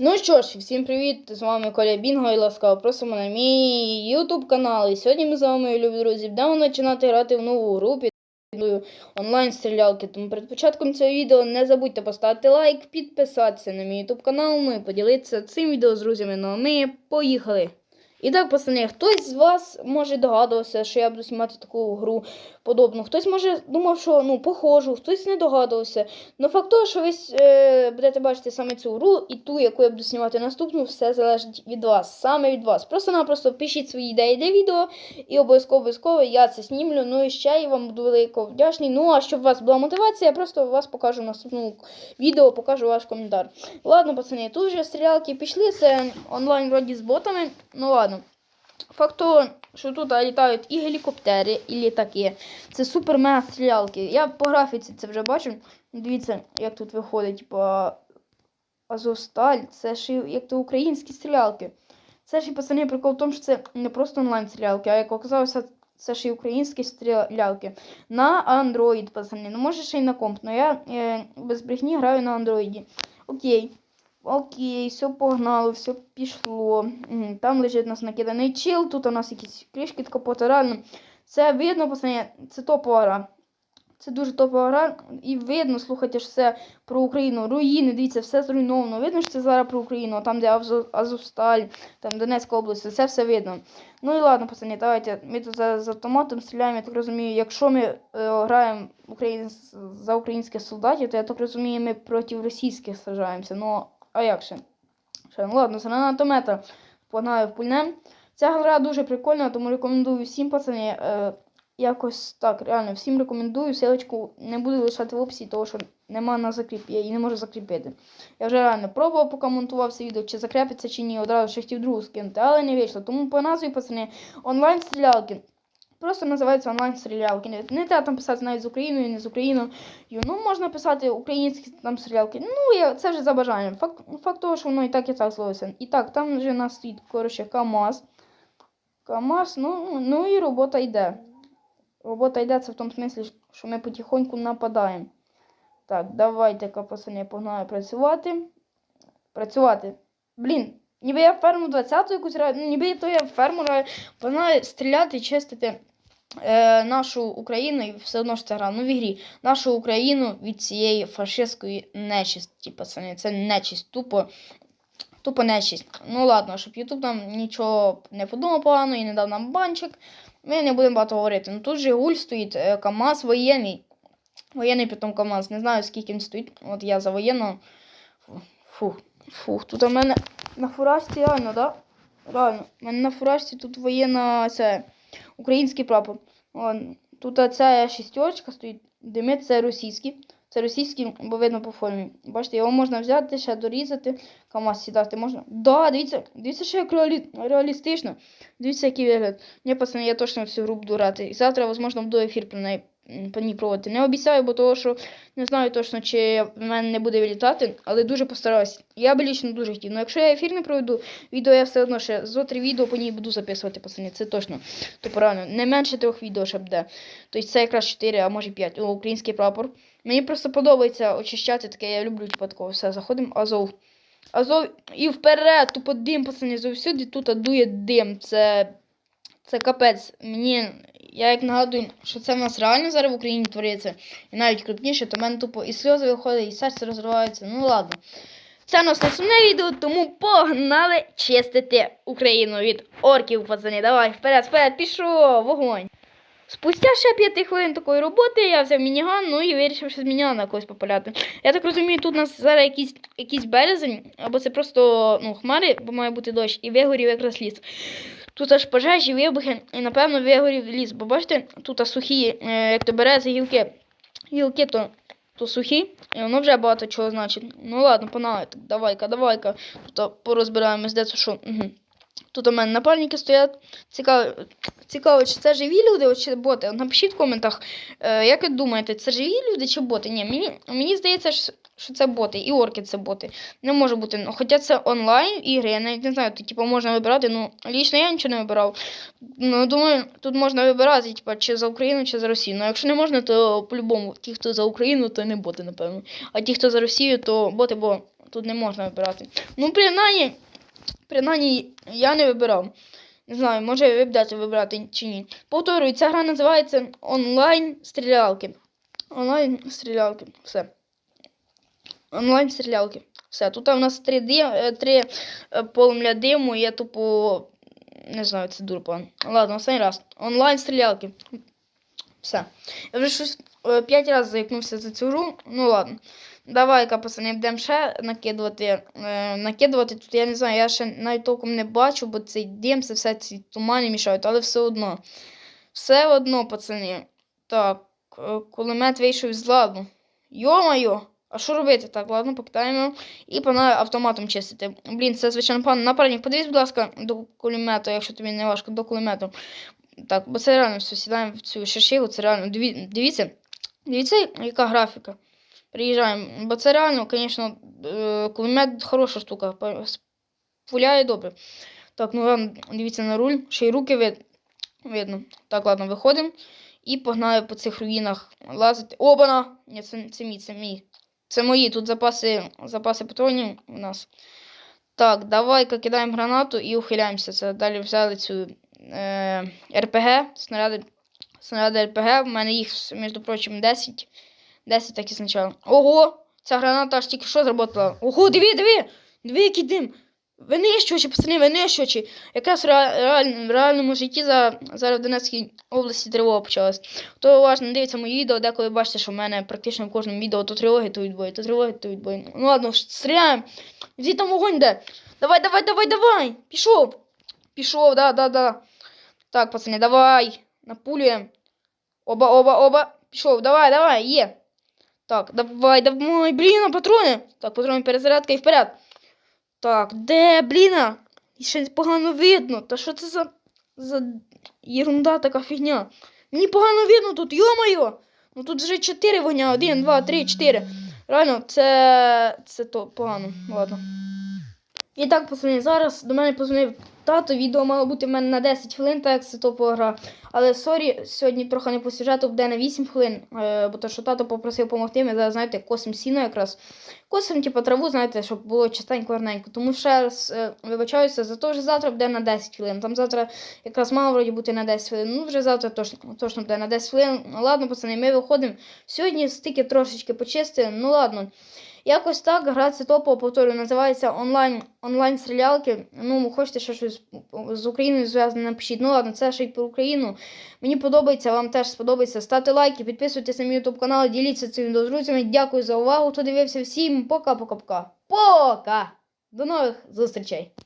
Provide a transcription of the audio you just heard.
Ну що ж, всім привіт! З вами Коля Бінго і ласкаво просимо на мій YouTube канал. І сьогодні ми з вами, любі друзі, будемо починати грати в нову гру під онлайн стрілялки. Тому перед початком цього відео не забудьте поставити лайк, підписатися на мій YouTube канал, ну і поділитися цим відео з друзями. Ну а ми поїхали! І так, пацани, хтось з вас може догадувався, що я буду знімати таку гру подобну. Хтось може думав, що ну, похожу, хтось не догадувався. Ну, факт того, що ви е, будете бачити саме цю гру і ту, яку я буду знімати наступну, все залежить від вас, саме від вас. Просто-напросто пишіть свої ідеї для відео, і обов'язково обов'язково я це знімлю. Ну і ще я вам буду велико вдячний. Ну, а щоб у вас була мотивація, я просто вас покажу в наступному відео, покажу ваш коментар. Ладно, пацани, тут вже стрілялки пішли, це онлайн вроді з ботами. Ну ладно. Факт того, що тут літають і гелікоптери, і літаки. Це супер мега стрілялки. Я по графіці це вже бачу. Дивіться, як тут виходить, типа Азовсталь, це ж як то українські стрілялки. Це ж і пацани, прикол в тому, що це не просто онлайн стрілялки, а як оказалося, це ж і українські стрілялки. На Android, пацани. Ну може ще й на комп, але я е, без брехні граю на Android. Окей. Окей, все погнало, все пішло. Там лежить у нас накиданий чил, тут у нас якісь кришки капота. Реально, це видно, пацани, це топова гра. Це дуже топова гра. І видно, слухайте ж все про Україну. Руїни, дивіться, все зруйновано. Видно, що це зараз про Україну, а там, де Азов- Азовсталь, там Донецька область, це все видно. Ну і ладно, пацани, давайте. Ми тут за, за автоматом стріляємо, я так розумію, якщо ми е, граємо за українських солдатів, то я так розумію, ми проти російських сражаємося. Ну, а як ще? Ще, ну ладно, за гранатомета погнали в пульне. Ця гра дуже прикольна, тому рекомендую всім, пацани. Е, якось так, реально, всім рекомендую. Силочку не буду лишати в описі, тому що нема на закріп, я її не можу закріпити. Я вже реально пробував, поки монтував це відео, чи закріпиться, чи ні, одразу ще хотів другу скинути, але не вийшло. Тому по назві, пацани, онлайн стрілялки. Просто називається онлайн стрілялки. Не, треба там писати навіть з Україною, не з Україною. Ну, можна писати українські там стрілялки. Ну, я, це вже за бажанням. Факт, факт того, що воно і так і так зловиться. І так, там вже у нас стоїть, коротше, КАМАЗ. КАМАЗ, ну, ну і робота йде. Робота йде, це в тому смислі, що ми потихоньку нападаємо. Так, давайте-ка, пацани, погнали працювати. Працювати. Блін, ніби я ферму 20-ту якусь ну, ніби то я ферму погнали стріляти і чистити е, нашу Україну, і все одно ж це гра, ну в ігрі, нашу Україну від цієї фашистської нечисті, пацани. Це нечисть, тупо. Тупо нечисть. Ну ладно, щоб Ютуб нам нічого не подумав погано і не дав нам банчик. Ми не будемо багато говорити. Ну тут же гуль стоїть, е, КАМАЗ воєнний. Воєнний потім КАМАЗ. Не знаю, скільки він стоїть. От я за воєнного. Фух, фух. Тут у мене на фуражці реально, да? Реально. У мене на фуражці тут воєнна це український прапор. Ладно. Тут ця шістерочка стоїть. Димит це російський. Це російський, бо видно по формі. Бачите, його можна взяти, ще дорізати. КАМАЗ сідати можна. Да, дивіться, дивіться, що як реалі... реалістично. Дивіться, який вигляд. Ні, пацани, я точно всю гру буду грати. І завтра, можливо, буду ефір про неї по ній проводити. Не обіцяю, бо того, що не знаю точно, чи в мене не буде вилітати, але дуже постараюсь. Я би лічно дуже хотів. Ну, якщо я ефір не проведу, відео я все одно ще зо три відео по ній буду записувати, пацани. Це точно. Тобто реально, не менше трьох відео ще буде. Тобто це якраз 4, а може 5. О, український прапор. Мені просто подобається очищати таке, я люблю типу, такого. Все, заходимо. Азов. Азов і вперед, тупо дим, пацани, завсюди тут дує дим. Це, це капець. Мені, я як нагадую, що це в нас реально зараз в Україні твориться. І навіть крупніше, то в мене тупо і сльози виходять, і серце розривається. Ну ладно. Це у нас основне відео, тому погнали чистити Україну від орків, пацани. Давай, вперед, вперед, пішов, вогонь. Спустя ще 5 хвилин такої роботи я взяв мініган, ну і вирішив ще з мінігана когось попаляти. Я так розумію, тут у нас зараз якийсь, якийсь березень, або це просто ну, хмари, бо має бути дощ, і вигорів якраз ліс. Тут аж пожежі, вибухи, і напевно вигорів ліс. Бо бачите, тут сухі, е, як то берези, гілки. Гілки то, то сухі, і воно вже багато чого значить. Ну ладно, погнали, так, давай-ка, давай-ка. Тут порозбираємось, де це що. Угу. Тут у мене напальники стоять. Цікаво, цікаво, чи це живі люди, чи боти. Напишіть в коментах, е, як ви думаєте, це живі люди чи боти? Ні, мені, мені здається, що це боти, і орки це боти. Не може бути. Ну, хоча це онлайн ігри, я навіть не знаю, тут типу, можна вибирати. Ну, лічно я нічого не вибирав. Ну, думаю, тут можна вибирати, типу, чи за Україну, чи за Росію. Ну, якщо не можна, то по-любому ті, хто за Україну, то не боти, напевно. А ті, хто за Росію, то боти, бо тут не можна вибирати. Ну, принаймні, принаймні я не вибирав. Не знаю, може ви будете вибирати чи ні. Повторюю, ця гра називається онлайн стрілялки. Онлайн стрілялки. Все. Онлайн стрілялки. Все. Тут у нас три, ди, е, три е, полум'я диму, я тупо. Не знаю, це дуже погано. Ладно, останній раз. Онлайн стрілялки. Все. Я вже щось е, п'ять разів заікнувся за цю гру. Ну ладно. Давай-ка, пацани, будемо ще накидувати. Е, накидувати тут, я не знаю, я ще навіть толком не бачу, бо цей дим, це все ці тумани мішають, але все одно. Все одно, пацани. Так, е, кулемет вийшов з ладу. Йо-моє! А що робити? Так, ладно, покидаємо. І пана автоматом чистити. Блін, це звичайно пан напарник. Подивись, будь ласка, до кулемету, якщо тобі не важко, до кулемету. Так, бо це реально все, сідаємо в цю шершигу, це реально. Диві- Дивіться, дивіться, яка графіка. Приїжджаємо. Бо це реально, звісно, е, кулемет хороша штука. Пуляє добре. Так, ну ладно, дивіться на руль, ще й руки вид... видно. Так, ладно, виходимо. І погнали по цих руїнах лазити. Обана! Ні, це, це мій, це мій. Це мої. Тут запаси, запаси патронів у нас. Так, давай-ка кидаємо гранату і ухиляємося. Це далі взяли цю е, РПГ, снаряди, снаряди РПГ. В мене їх, між прочим, 10. 10 так і спочатку. Ого! Ця граната аж тільки що зработала. Ого, диви, диви! Диви, який дим! Винищувачі, пацани, винищувачі. Якраз в реаль- реальному житті за, зараз в Донецькій області тривога почалась. Хто уважно дивиться мої відео, деколи бачите, що в мене практично в кожному відео то тривоги, то відбої, то тривоги, то відбої. Ну ладно, стріляємо. Звідти там вогонь де. Давай, давай, давай, давай! Пішов! Пішов, да, да, да. Так, пацани, давай. Напулюємо. Оба, оба, оба. Пішов, давай, давай, є. Так, давай, давай, блін, а патрони. Так, патрони перезарядка і вперед. Так, де, блін? Ще погано видно. Та що це за, за ерунда така фігня? Мені погано видно тут, йо-моє! Ну тут вже чотири вогня. Один, два, три, чотири. Реально, це. це то погано. Ладно. І так, пацани, зараз до мене позвонив тато. Відео мало бути в мене на 10 хвилин, так як це топова гра. Але сорі, сьогодні трохи не по сюжету буде на 8 хвилин, е, бо то, що тато попросив допомогти, ми зараз, знаєте, косим сіно якраз. Косим, типу, траву, знаєте, щоб було чистенько гарненько. Тому ще раз е, вибачаюся, за те, що завтра буде на 10 хвилин. Там завтра якраз мало вроді бути на 10 хвилин. Ну, вже завтра точно буде на 10 хвилин. Ну, ладно, пацани, ми виходимо. Сьогодні стики трошечки почистили. Ну ладно. Якось так, гра це топово, повторюю, називається онлайн, онлайн стрілялки. Ну, хочете ще щось з Україною зв'язане, напишіть. Ну ладно, це ще й про Україну. Мені подобається, вам теж сподобається. Ставте лайки, підписуйтесь на мій ютуб канал, діліться цим відео друзями. Дякую за увагу, хто дивився. Всім пока-пока-пока. Пока! До нових зустрічей!